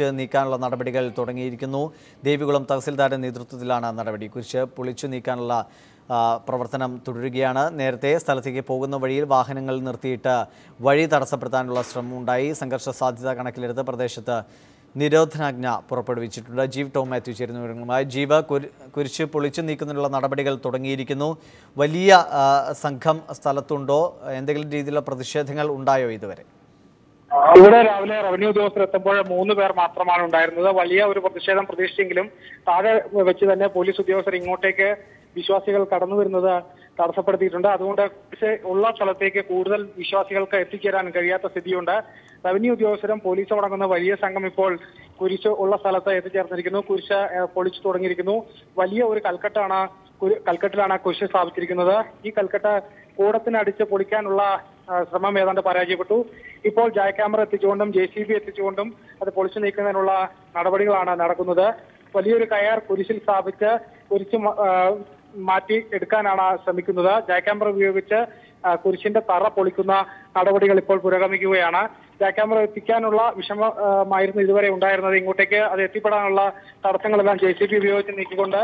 പൊളിച്ച് നീക്കാനുള്ള നടപടികൾ തുടങ്ങിയിരിക്കുന്നു. ദേവികുളം തഹസിൽദാരുടെ നേതൃത്വത്തിലാണ് നടപടി. കുരിശ് പൊളിച്ചു നീക്കാനുള്ള പ്രവർത്തനം തുടരുകയാണ്. നേരത്തെ സ്ഥലത്തേക്ക് പോകുന്ന വഴിയിൽ വാഹനങ്ങൾ നിർത്തിയിട്ട് വഴി തടസ്സപ്പെടുത്താനുള്ള ശ്രമം ഉണ്ടായി സംഘർഷ സാധ്യത കണക്കിലെടുത്ത് പ്രദേശത്ത് നിരോധനാജ്ഞ പുറപ്പെടുവിച്ചിട്ടുണ്ട്. ജീവ് ടോം മാത്യു ചേരുന്ന വിവരങ്ങളുമായി. ജീവ കുരിശ് പൊളിച്ചു നീക്കുന്നതിനുള്ള നടപടികൾ തുടങ്ങിയിരിക്കുന്നു. വലിയ സംഘം സ്ഥലത്തുണ്ടോ? എന്തെങ്കിലും രീതിയിലുള്ള പ്രതിഷേധങ്ങൾ ഉണ്ടായോ ഇതുവരെ? ഇവിടെ രാവിലെ റവന്യൂ ഉദ്യോഗസ്ഥർ എത്തുമ്പോൾ മൂന്ന് പേർ മാത്രമാണ് ഉണ്ടായിരുന്നത്. വലിയ ഒരു പ്രതിഷേധം പ്രതീക്ഷിച്ചെങ്കിലും താഴെ വെച്ച് തന്നെ പോലീസ് ഉദ്യോഗസ്ഥർ ഇങ്ങോട്ടേക്ക് വിശ്വാസികൾ കടന്നു വരുന്നത് തടസ്സപ്പെടുത്തിയിട്ടുണ്ട്. അതുകൊണ്ട് ഉള്ള സ്ഥലത്തേക്ക് കൂടുതൽ വിശ്വാസികൾക്ക് എത്തിച്ചേരാൻ കഴിയാത്ത സ്ഥിതിയുണ്ട്. റവന്യൂ ഉദ്യോഗസ്ഥരും പോലീസും അടങ്ങുന്ന വലിയ സംഘം ഇപ്പോൾ കുരിശ് ഉള്ള സ്ഥലത്ത് എത്തിച്ചേർന്നിരിക്കുന്നു. കുരിശ് പൊളിച്ചു തുടങ്ങിയിരിക്കുന്നു. വലിയ ഒരു കൽക്കെട്ടാണ് കൽക്കെട്ടിലാണ് കുരിശ് സ്ഥാപിച്ചിരിക്കുന്നത്. ഈ കൽക്കെട്ട് കൂടത്തിനടിച്ച് പൊളിക്കാനുള്ള ശ്രമം ഏതാണ്ട് പരാജയപ്പെട്ടു. ഇപ്പോൾ ജായ ക്യാമറ എത്തിച്ചുകൊണ്ടും ജെ സി ബി എത്തിച്ചുകൊണ്ടും അത് പൊളിച്ചു നീക്കുന്നതിനുള്ള നടപടികളാണ് നടക്കുന്നത്. വലിയൊരു കയർ കുരിശിൽ സ്ഥാപിച്ച് കുരിശ് മാറ്റി എടുക്കാനാണ് ശ്രമിക്കുന്നത്. ജായ ക്യാമറ ഉപയോഗിച്ച് കുരിശിന്റെ തറ പൊളിക്കുന്ന നടപടികൾ ഇപ്പോൾ പുരോഗമിക്കുകയാണ്. ജായ ക്യാമറ എത്തിക്കാനുള്ള വിഷമമായിരുന്നു ഇതുവരെ ഉണ്ടായിരുന്നത്. ഇങ്ങോട്ടേക്ക് അത് എത്തിപ്പെടാനുള്ള തടസ്സങ്ങളെല്ലാം ജെ സി ബി ഉപയോഗിച്ച് നീക്കിക്കൊണ്ട്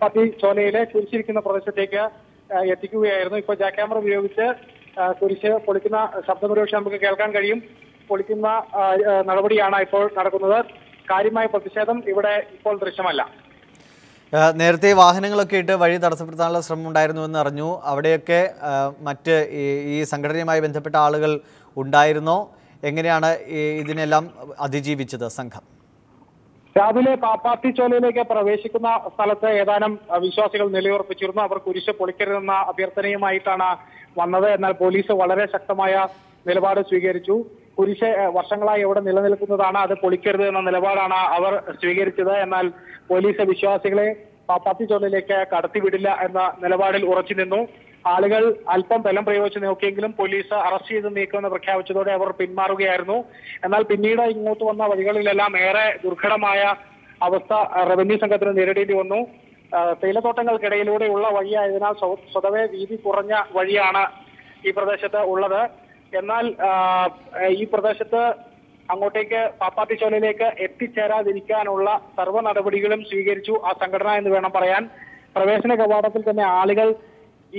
പാർട്ടി ചോലയിലെ കുരിശിരിക്കുന്ന പ്രദേശത്തേക്ക് എത്തിക്കുകയായിരുന്നു. ഇപ്പോൾ ജാക്യാമറ ഉപയോഗിച്ച് കുരിശ് പൊളിക്കുന്ന ശബ്ദം ഒരുപക്ഷെ നമുക്ക് കേൾക്കാൻ കഴിയും. പൊളിക്കുന്ന നടപടിയാണ് ഇപ്പോൾ നടക്കുന്നത്. കാര്യമായ പ്രതിഷേധം ഇവിടെ ഇപ്പോൾ ദൃശ്യമല്ല. നേരത്തെ വാഹനങ്ങളൊക്കെ ഇട്ട് വഴി തടസ്സപ്പെടുത്താനുള്ള ശ്രമം ഉണ്ടായിരുന്നു എന്ന് അറിഞ്ഞു. അവിടെയൊക്കെ മറ്റ് ഈ സംഘടനയുമായി ബന്ധപ്പെട്ട ആളുകൾ ഉണ്ടായിരുന്നോ? എങ്ങനെയാണ് ഇതിനെല്ലാം അതിജീവിച്ചത് സംഘം? രാവിലെ പാപ്പാത്തി ചോലയിലേക്ക് പ്രവേശിക്കുന്ന സ്ഥലത്ത് ഏതാനും വിശ്വാസികൾ നിലയുറപ്പിച്ചിരുന്നു. അവർ കുരിശ് പൊളിക്കരുതെന്ന അഭ്യർത്ഥനയുമായിട്ടാണ് വന്നത്. എന്നാൽ പോലീസ് വളരെ ശക്തമായ നിലപാട് സ്വീകരിച്ചു. കുരിശ് വർഷങ്ങളായി അവിടെ നിലനിൽക്കുന്നതാണ്. അത് പൊളിക്കരുത് എന്ന നിലപാടാണ് അവർ സ്വീകരിച്ചത്. എന്നാൽ പോലീസ് വിശ്വാസികളെ പാപ്പാത്തി ചോലയിലേക്ക് കടത്തിവിടില്ല എന്ന നിലപാടിൽ ഉറച്ചു നിന്നു. ആളുകൾ അല്പം ബലം പ്രയോഗിച്ച് നോക്കിയെങ്കിലും പോലീസ് അറസ്റ്റ് ചെയ്ത് നീക്കുമെന്ന് പ്രഖ്യാപിച്ചതോടെ അവർ പിന്മാറുകയായിരുന്നു. എന്നാൽ പിന്നീട് ഇങ്ങോട്ട് വന്ന വഴികളിലെല്ലാം ഏറെ ദുർഘടമായ അവസ്ഥ റവന്യൂ സംഘത്തിന് നേരിടേണ്ടി വന്നു. തേയിലത്തോട്ടങ്ങൾക്കിടയിലൂടെയുള്ള വഴിയായതിനാൽ സ്വതവേ വീതി കുറഞ്ഞ വഴിയാണ് ഈ പ്രദേശത്ത് ഉള്ളത്. എന്നാൽ ഈ പ്രദേശത്ത് അങ്ങോട്ടേക്ക് പാപ്പാത്തി ചോലയിലേക്ക് എത്തിച്ചേരാതിരിക്കാനുള്ള സർവ നടപടികളും സ്വീകരിച്ചു ആ സംഘടന എന്ന് വേണം പറയാൻ. പ്രവേശന കവാടത്തിൽ തന്നെ ആളുകൾ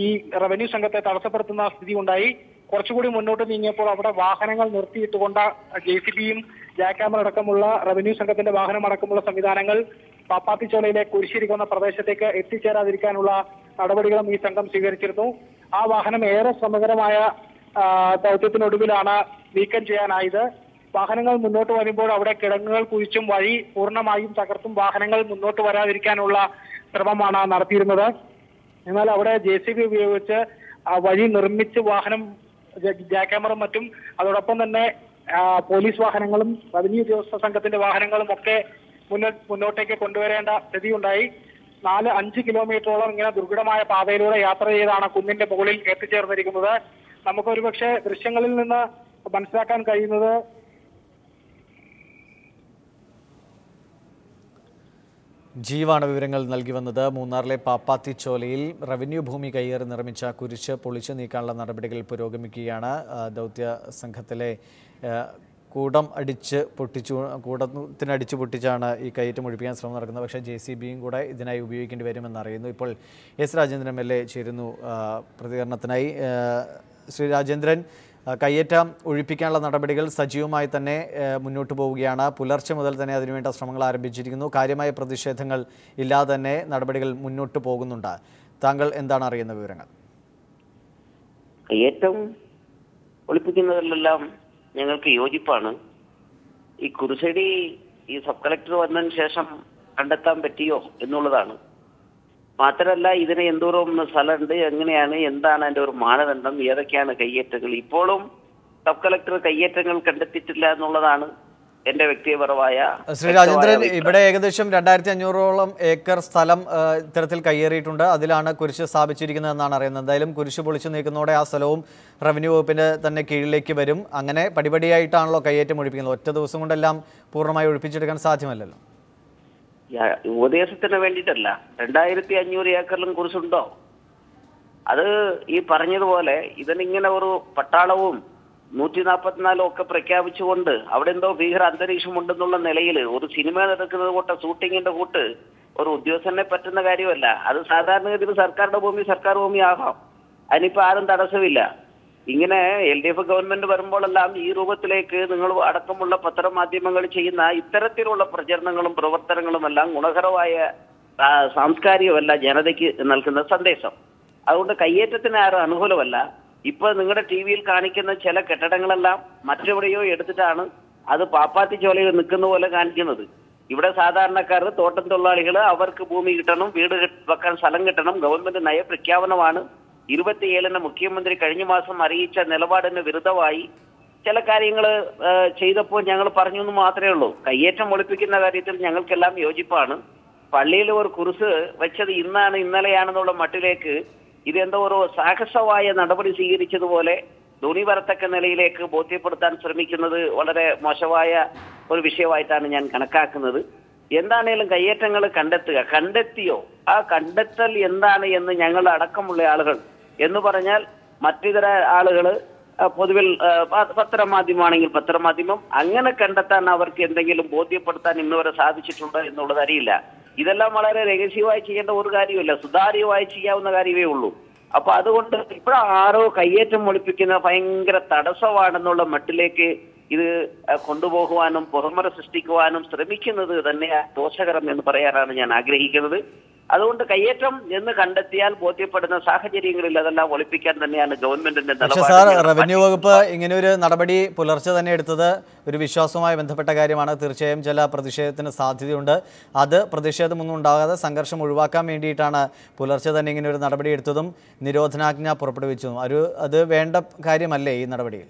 ഈ റവന്യൂ സംഘത്തെ തടസ്സപ്പെടുത്തുന്ന സ്ഥിതി ഉണ്ടായി. കുറച്ചുകൂടി മുന്നോട്ട് നീങ്ങിയപ്പോൾ അവിടെ വാഹനങ്ങൾ നിർത്തിയിട്ടുകൊണ്ട് ജെ സി ബിയും ജാക്കാമർ അടക്കമുള്ള റവന്യൂ സംഘത്തിന്റെ വാഹനം അടക്കമുള്ള സംവിധാനങ്ങൾ പാപ്പാത്തിച്ചോലയിലെ കുരിശിരിക്കുന്ന പ്രദേശത്തേക്ക് എത്തിച്ചേരാതിരിക്കാനുള്ള നടപടികളും ഈ സംഘം സ്വീകരിച്ചിരുന്നു. ആ വാഹനം ഏറെ ശ്രമകരമായ ദൗത്യത്തിനൊടുവിലാണ് നീക്കം ചെയ്യാനായത്. വാഹനങ്ങൾ മുന്നോട്ട് വരുമ്പോൾ അവിടെ കിടങ്ങുകൾ കുഴിച്ചും വഴി പൂർണമായും തകർത്തും വാഹനങ്ങൾ മുന്നോട്ട് വരാതിരിക്കാനുള്ള ശ്രമമാണ് നടത്തിയിരുന്നത്. എന്നാൽ അവിടെ ജെ സി ബി ഉപയോഗിച്ച് ആ വഴി നിർമ്മിച്ച് വാഹനം ജാക്യാമറും മറ്റും അതോടൊപ്പം തന്നെ പോലീസ് വാഹനങ്ങളും റവന്യൂ ഉദ്യോഗസ്ഥ സംഘത്തിന്റെ വാഹനങ്ങളും ഒക്കെ മുന്നോ മുന്നോട്ടേക്ക് കൊണ്ടുവരേണ്ട സ്ഥിതിയുണ്ടായി. നാല് അഞ്ച് കിലോമീറ്ററോളം ഇങ്ങനെ ദുർഘടമായ പാതയിലൂടെ യാത്ര ചെയ്താണ് കുന്നിന്റെ മുകളിൽ എത്തിച്ചേർന്നിരിക്കുന്നത്. നമുക്ക് ഒരുപക്ഷെ ദൃശ്യങ്ങളിൽ നിന്ന് മനസ്സിലാക്കാൻ കഴിയുന്നത് ജീവാണ് വിവരങ്ങൾ നൽകി വന്നത്. മൂന്നാറിലെ പാപ്പാത്തിച്ചോലയിൽ റവന്യൂ ഭൂമി കയ്യേറി നിർമ്മിച്ച കുരിശ് പൊളിച്ചു നീക്കാനുള്ള നടപടികൾ പുരോഗമിക്കുകയാണ്. ദൗത്യ സംഘത്തിലെ കൂടം അടിച്ച് പൊട്ടിച്ചു കൂടത്തിനടിച്ച് പൊട്ടിച്ചാണ് ഈ കയറ്റം ഒഴിപ്പിക്കാൻ ശ്രമം നടക്കുന്നത്. പക്ഷേ ജെ സി ബിയും കൂടെ ഇതിനായി ഉപയോഗിക്കേണ്ടി വരുമെന്നറിയുന്നു ഇപ്പോൾ S Rajendran M L A ചേരുന്നു പ്രതികരണത്തിനായി. ശ്രീ രാജേന്ദ്രൻ കയ്യേറ്റം ഒഴിപ്പിക്കാനുള്ള നടപടികൾ സജീവമായി തന്നെ മുന്നോട്ട് പോവുകയാണ്. പുലർച്ചെ മുതൽ തന്നെ അതിനുവേണ്ട ശ്രമങ്ങൾ ആരംഭിച്ചിരിക്കുന്നു. കാര്യമായ പ്രതിഷേധങ്ങൾ ഇല്ലാതെ തന്നെ നടപടികൾ മുന്നോട്ട് പോകുന്നുണ്ട്. താങ്കൾ എന്താണ് അറിയുന്ന വിവരങ്ങൾ? കയ്യേറ്റം ഒളിപ്പിക്കുന്നതിലെല്ലാം ഞങ്ങൾക്ക് യോജിപ്പാണ്. ഈ കുറുശടി ഈ സബ് കളക്ടർ വന്നതിന് ശേഷം കണ്ടെത്താൻ പറ്റിയോ എന്നുള്ളതാണ്. മാത്രമല്ല ഇതിന് എന്തോരം സ്ഥലമുണ്ട് എങ്ങനെയാണ് എന്താണ് അതിന്റെ ഒരു മാനദണ്ഡം ഏതൊക്കെയാണ് കയ്യേറ്റങ്ങൾ? ഇപ്പോഴും സബ് കളക്ടർ കയ്യേറ്റങ്ങൾ കണ്ടെത്തിയിട്ടില്ല എന്നുള്ളതാണ് എന്റെ വ്യക്തിപരമായ ശ്രീ രാജേന്ദ്രൻ ഇവിടെ ഏകദേശം രണ്ടായിരത്തി അഞ്ഞൂറോളം ഏക്കർ സ്ഥലം ഇത്തരത്തിൽ കയ്യേറിയിട്ടുണ്ട്. അതിലാണ് കുരിശ് സ്ഥാപിച്ചിരിക്കുന്നത് എന്നാണ് അറിയുന്നത്. എന്തായാലും കുരിശ് പൊളിച്ചു നീക്കുന്നതോടെ ആ സ്ഥലവും റവന്യൂ വകുപ്പിന്റെ തന്നെ കീഴിലേക്ക് വരും. അങ്ങനെ പടിപടിയായിട്ടാണല്ലോ കയ്യേറ്റം ഒഴിപ്പിക്കുന്നത്. ഒറ്റ ദിവസം കൊണ്ടെല്ലാം പൂർണമായി ഒഴിപ്പിച്ചെടുക്കാൻ സാധ്യമല്ലല്ലോ. ഉപദേശത്തിന് വേണ്ടിയിട്ടല്ല. രണ്ടായിരത്തി അഞ്ഞൂറ് ഏക്കറിലും കുറിച്ചുണ്ടോ? അത് ഈ പറഞ്ഞതുപോലെ ഇതിനിങ്ങനെ ഒരു പട്ടാളവും നൂറ്റി നാൽപ്പത്തിനാലും ഒക്കെ പ്രഖ്യാപിച്ചുകൊണ്ട് അവിടെ എന്തോ ഭീകര അന്തരീക്ഷമുണ്ടെന്നുള്ള നിലയിൽ ഒരു സിനിമ നടക്കുന്നത് കൂട്ട ഷൂട്ടിങ്ങിന്റെ കൂട്ട് ഒരു ഉദ്യോഗസ്ഥനെ പറ്റുന്ന കാര്യമല്ല. അത് സാധാരണഗതിയിൽ സർക്കാരിന്റെ ഭൂമി സർക്കാർ ഭൂമി ആകാം അതിനിപ്പോ ആരും തടസ്സമില്ല. ഇങ്ങനെ എൽ ഡി എഫ് ഗവൺമെന്റ് വരുമ്പോഴെല്ലാം ഈ രൂപത്തിലേക്ക് നിങ്ങൾ അടക്കമുള്ള പത്രമാധ്യമങ്ങൾ ചെയ്യുന്ന ഇത്തരത്തിലുള്ള പ്രചരണങ്ങളും പ്രവർത്തനങ്ങളും എല്ലാം ഗുണകരമായ സാംസ്കാരികമല്ല ജനതയ്ക്ക് നൽകുന്ന സന്ദേശം. അതുകൊണ്ട് കയ്യേറ്റത്തിന് ആരും അനുകൂലമല്ല. ഇപ്പൊ നിങ്ങളുടെ ടി വിയിൽ കാണിക്കുന്ന ചില കെട്ടിടങ്ങളെല്ലാം മറ്റെവിടെയോ എടുത്തിട്ടാണ് അത് പാപ്പാത്തി ചോലയിൽ നിൽക്കുന്ന പോലെ കാണിക്കുന്നത്. ഇവിടെ സാധാരണക്കാർ തോട്ടം തൊഴിലാളികൾ അവർക്ക് ഭൂമി കിട്ടണം വീട് വെക്കാൻ സ്ഥലം കിട്ടണം ഗവൺമെന്റ് നയപ്രഖ്യാപനമാണ്. ഇരുപത്തിയേഴിന് മുഖ്യമന്ത്രി കഴിഞ്ഞ മാസം അറിയിച്ച നിലപാടിന് വിരുദ്ധമായി ചില കാര്യങ്ങൾ ചെയ്തപ്പോൾ ഞങ്ങൾ പറഞ്ഞു എന്ന് മാത്രമേ ഉള്ളൂ. കയ്യേറ്റം ഒളിപ്പിക്കുന്ന കാര്യത്തിൽ ഞങ്ങൾക്കെല്ലാം യോജിപ്പാണ്. പള്ളിയിൽ ഒരു കുറിസ് വെച്ചത് ഇന്നാണ് ഇന്നലെയാണെന്നുള്ള മട്ടിലേക്ക് ഇതെന്തോ ഒരു സാഹസമായ നടപടി സ്വീകരിച്ചതുപോലെ തുണി വരത്തക്ക നിലയിലേക്ക് ബോധ്യപ്പെടുത്താൻ ശ്രമിക്കുന്നത് വളരെ മോശമായ ഒരു വിഷയമായിട്ടാണ് ഞാൻ കണക്കാക്കുന്നത്. എന്താണേലും കയ്യേറ്റങ്ങൾ കണ്ടെത്തുക. കണ്ടെത്തിയോ? ആ കണ്ടെത്തൽ എന്താണ് എന്ന് ഞങ്ങൾ അടക്കമുള്ള ആളുകൾ എന്ന് പറഞ്ഞാൽ മറ്റിതര ആളുകൾ പൊതുവിൽ പത്രമാധ്യമമാണെങ്കിൽ പത്രമാധ്യമം അങ്ങനെ കണ്ടെത്താൻ അവർക്ക് എന്തെങ്കിലും ബോധ്യപ്പെടുത്താൻ ഇന്നുവരെ സാധിച്ചിട്ടുണ്ടോ എന്നുള്ളത് അറിയില്ല. ഇതെല്ലാം വളരെ രഹസ്യമായി ചെയ്യേണ്ട ഒരു കാര്യമില്ല. സുതാര്യമായി ചെയ്യാവുന്ന കാര്യമേ ഉള്ളൂ. അപ്പൊ അതുകൊണ്ട് ഇപ്പോഴാരോ കയ്യേറ്റം ഒളിപ്പിക്കുന്ന ഭയങ്കര തടസ്സമാണെന്നുള്ള മട്ടിലേക്ക് ഇത് കൊണ്ടുപോകുവാനും പുറമറ സൃഷ്ടിക്കുവാനും ശ്രമിക്കുന്നത് തന്നെയാണ് ദോഷകരം എന്ന് പറയാനാണ് ഞാൻ ആഗ്രഹിക്കുന്നത്. അതുകൊണ്ട് കയ്യേറ്റം എന്ന് കണ്ടെത്തിയാൽ ബോധ്യപ്പെടുന്ന സാഹചര്യങ്ങളിൽ അതെല്ലാം ഒളിപ്പിക്കാൻ തന്നെയാണ് ഗവൺമെന്റിന്റെ സാർ റവന്യൂ വകുപ്പ് ഇങ്ങനെ ഒരു നടപടി പുലർച്ചെ തന്നെ എടുത്തത് ഒരു വിശ്വാസവുമായി ബന്ധപ്പെട്ട കാര്യമാണ്. തീർച്ചയായും ചില പ്രതിഷേധത്തിന് സാധ്യതയുണ്ട്. അത് പ്രതിഷേധമൊന്നും ഉണ്ടാകാതെ സംഘർഷം ഒഴിവാക്കാൻ വേണ്ടിയിട്ടാണ് പുലർച്ചെ തന്നെ ഇങ്ങനെ ഒരു നടപടി എടുത്തതും നിരോധനാജ്ഞ പുറപ്പെടുവിച്ചതും. ഒരു അത് വേണ്ട കാര്യമല്ലേ ഈ നടപടിയിൽ?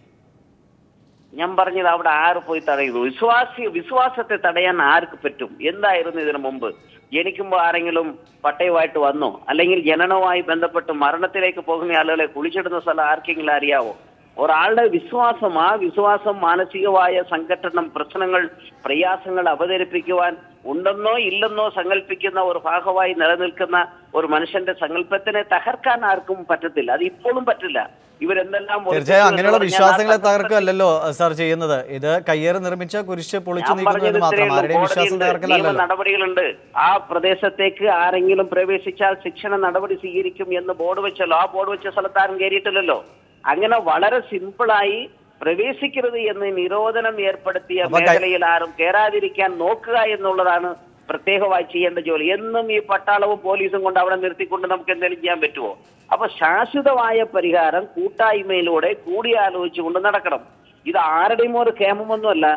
ഞാൻ പറഞ്ഞത് അവിടെ ആര് പോയി തടയുന്നു? വിശ്വാസി വിശ്വാസത്തെ തടയാൻ ആർക്ക് പറ്റും? എന്തായിരുന്നു ഇതിനു മുമ്പ്? ജനിക്കുമ്പോൾ ആരെങ്കിലും പട്ടയമായിട്ട് വന്നോ? അല്ലെങ്കിൽ ജനനവുമായി ബന്ധപ്പെട്ട് മരണത്തിലേക്ക് പോകുന്ന ആളുകളെ കുളിച്ചിടുന്ന സ്ഥലം ആർക്കെങ്കിലും അറിയാവോ? ഒരാളുടെ വിശ്വാസം ആ വിശ്വാസം മാനസികമായ സംഘടനം പ്രശ്നങ്ങൾ പ്രയാസങ്ങൾ അവതരിപ്പിക്കുവാൻ ഉണ്ടെന്നോ ഇല്ലെന്നോ സങ്കല്പിക്കുന്ന ഒരു ഭാഗമായി നിലനിൽക്കുന്ന ഒരു മനുഷ്യന്റെ സങ്കല്പത്തിനെ തകർക്കാൻ ആർക്കും പറ്റത്തില്ല. അത് ഇപ്പോഴും പറ്റില്ല. ഇവരെന്തെല്ലാം തീർച്ചയായും അങ്ങനെയുള്ള വിശ്വാസങ്ങളെ തകർക്കുകയല്ലോ സാർ ചെയ്യുന്നത്. ഇത് കയ്യേറ് നിർമ്മിച്ച കുരിശ് പൊളിച്ചു നീക്കുന്നത് നടപടികളുണ്ട്. ആ പ്രദേശത്തേക്ക് ആരെങ്കിലും പ്രവേശിച്ചാൽ ശിക്ഷണ നടപടി സ്വീകരിക്കും എന്ന് ബോർഡ് വെച്ചല്ലോ ആ ബോർഡ് വെച്ച സ്ഥലത്ത് ആരും കയറിയിട്ടില്ലല്ലോ അങ്ങനെ വളരെ സിമ്പിളായി പ്രവേശിക്കരുത് എന്ന് നിരോധനം ഏർപ്പെടുത്തിയ മേഖലയിൽ ആരും കയറാതിരിക്കാൻ നോക്കുക എന്നുള്ളതാണ് പ്രത്യേകമായി ചെയ്യേണ്ട ജോലി. എന്നും ഈ പട്ടാളവും പോലീസും കൊണ്ട് അവിടെ നിർത്തിക്കൊണ്ട് നമുക്ക് എന്തെങ്കിലും ചെയ്യാൻ പറ്റുമോ അപ്പൊ ശാശ്വതമായ പരിഹാരം കൂട്ടായ്മയിലൂടെ കൂടിയാലോചിച്ചുകൊണ്ട് നടക്കണം. ഇത് ആരുടെയും ഒരു ക്ഷേമമൊന്നുമല്ല.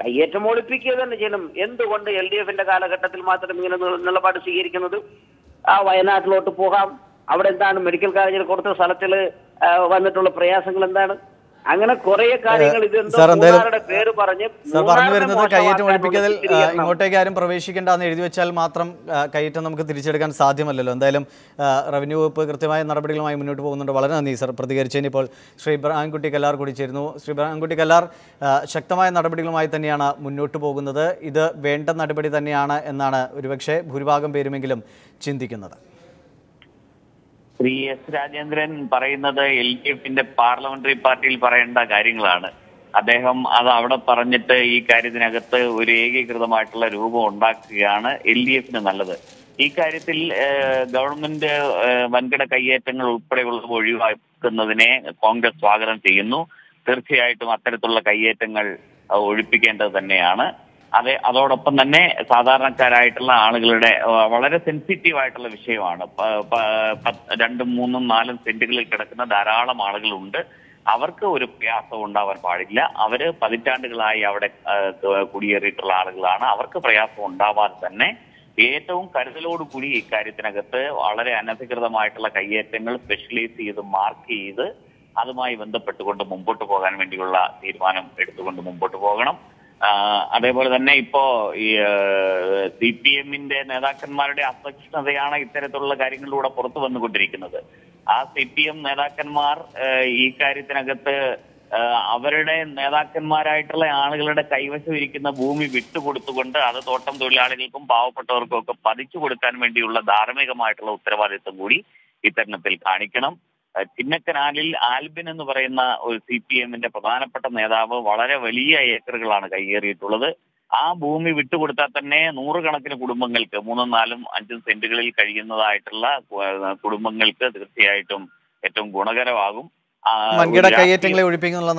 കയ്യേറ്റം ഒളിപ്പിക്കുക തന്നെ ചെയ്യണം. എന്തുകൊണ്ട് എൽ ഡി എഫിന്റെ കാലഘട്ടത്തിൽ മാത്രം ഇങ്ങനെ നിലപാട് സ്വീകരിക്കുന്നത്? ആ വയനാട്ടിലോട്ട് പോകാം. അവിടെ എന്താണ് മെഡിക്കൽ കോളേജിൽ കൊടുത്ത സ്ഥലത്തിൽ വന്നിട്ടുള്ള പ്രയാസങ്ങൾ എന്താണ്? അങ്ങനെ കുറെ കാര്യങ്ങൾ ഇതെന്തോ പേര് പറഞ്ഞ് സാർ പറഞ്ഞു വരുന്നത് കയ്യേറ്റം ഒഴിപ്പിക്കതിൽ. ഇങ്ങോട്ടേക്ക് ആരും പ്രവേശിക്കേണ്ട എന്ന് എഴുതി വെച്ചാൽ മാത്രം കയ്യേറ്റം നമുക്ക് തിരിച്ചെടുക്കാൻ സാധ്യമല്ലല്ലോ. എന്തായാലും റവന്യൂ വകുപ്പ് കൃത്യമായ നടപടികളുമായി മുന്നോട്ട് പോകുന്നുണ്ട്. വളരെ നന്ദി സർ പ്രതികരിച്ചതിന്. ഇപ്പോൾ ശ്രീ ബ്രാൻകുട്ടി കല്ലാർ കൂടി ചേരുന്നു. ശ്രീ ബ്രാൻകുട്ടി കല്ലാർ ശക്തമായ നടപടികളുമായി തന്നെയാണ് മുന്നോട്ട് പോകുന്നത്. ഇത് വേണ്ട നടപടി തന്നെയാണ് എന്നാണ് ഒരുപക്ഷെ ഭൂരിഭാഗം പേരുമെങ്കിലും ചിന്തിക്കുന്നത്. ശ്രീ എസ് രാജേന്ദ്രൻ പറയുന്നത് എൽ ഡി എഫിന്റെ പാർലമെന്ററി പാർട്ടിയിൽ പറയേണ്ട കാര്യങ്ങളാണ്. അദ്ദേഹം അത് അവിടെ പറഞ്ഞിട്ട് ഈ കാര്യത്തിനകത്ത് ഒരു ഏകീകൃതമായിട്ടുള്ള രൂപം ഉണ്ടാക്കുകയാണ് എൽ ഡി എഫിന് നല്ലത്. ഈ കാര്യത്തിൽ ഗവൺമെന്റ് വൻകിട കയ്യേറ്റങ്ങൾ ഉൾപ്പെടെയുള്ളത് ഒഴിവാക്കുന്നതിനെ കോൺഗ്രസ് സ്വാഗതം ചെയ്യുന്നു. തീർച്ചയായിട്ടും അത്തരത്തിലുള്ള കയ്യേറ്റങ്ങൾ ഒഴിപ്പിക്കേണ്ടത് തന്നെയാണ്. അതെ അതോടൊപ്പം തന്നെ സാധാരണക്കാരായിട്ടുള്ള ആളുകളുടെ വളരെ സെൻസിറ്റീവ് ആയിട്ടുള്ള വിഷയമാണ് രണ്ടും മൂന്നും നാലും സെന്റുകളിൽ കിടക്കുന്ന ധാരാളം ആളുകളുണ്ട്. അവർക്ക് ഒരു പ്രയാസം ഉണ്ടാവാൻ പാടില്ല. അവർ പതിറ്റാണ്ടുകളായി അവിടെ കുടിയേറിയിട്ടുള്ള ആളുകളാണ്. അവർക്ക് പ്രയാസം ഉണ്ടാവാതെ തന്നെ ഏറ്റവും കരുതലോടുകൂടി ഇക്കാര്യത്തിനകത്ത് വളരെ അനധികൃതമായിട്ടുള്ള കയ്യേറ്റങ്ങൾ സ്പെഷ്യലൈസ് ചെയ്ത് മാർക്ക് ചെയ്ത് അതുമായി ബന്ധപ്പെട്ടുകൊണ്ട് മുമ്പോട്ട് പോകാൻ വേണ്ടിയുള്ള തീരുമാനം എടുത്തുകൊണ്ട് മുമ്പോട്ട് പോകണം. അതേപോലെ തന്നെ ഇപ്പോ ഈ സി പി എമ്മിന്റെ നേതാക്കന്മാരുടെ അസഹിഷ്ണുതയാണ് ഇത്തരത്തിലുള്ള കാര്യങ്ങളിലൂടെ പുറത്തു വന്നുകൊണ്ടിരിക്കുന്നത്. ആ സി പി എം നേതാക്കന്മാർ ഈ കാര്യത്തിനകത്ത് അവരുടെ നേതാക്കന്മാരായിട്ടുള്ള ആളുകളുടെ കൈവശം ഇരിക്കുന്ന ഭൂമി വിട്ടുകൊടുത്തുകൊണ്ട് അത് തോട്ടം തൊഴിലാളികൾക്കും പാവപ്പെട്ടവർക്കും ഒക്കെ പതിച്ചു കൊടുക്കാൻ വേണ്ടിയുള്ള ധാർമ്മികമായിട്ടുള്ള ഉത്തരവാദിത്വം കൂടി ഇത്തരണത്തിൽ കാണിക്കണം. ചിന്നക്കനാലിൽ ആൽബിൻ എന്ന് പറയുന്ന ഒരു സി പി എമ്മിന്റെ പ്രധാനപ്പെട്ട നേതാവ് വളരെ വലിയ ഏക്കറുകളാണ് കൈയേറിയിട്ടുള്ളത്. ആ ഭൂമി വിട്ടുകൊടുത്താൽ തന്നെ നൂറുകണക്കിന് കുടുംബങ്ങൾക്ക് മൂന്നും നാലും അഞ്ചും സെന്റുകളിൽ കഴിയുന്നതായിട്ടുള്ള കുടുംബങ്ങൾക്ക് തീർച്ചയായിട്ടും ഏറ്റവും ഗുണകരമാകും. വൻകിട കയ്യേറ്റങ്ങളെ ഒഴിപ്പിക്കുന്നുള്ള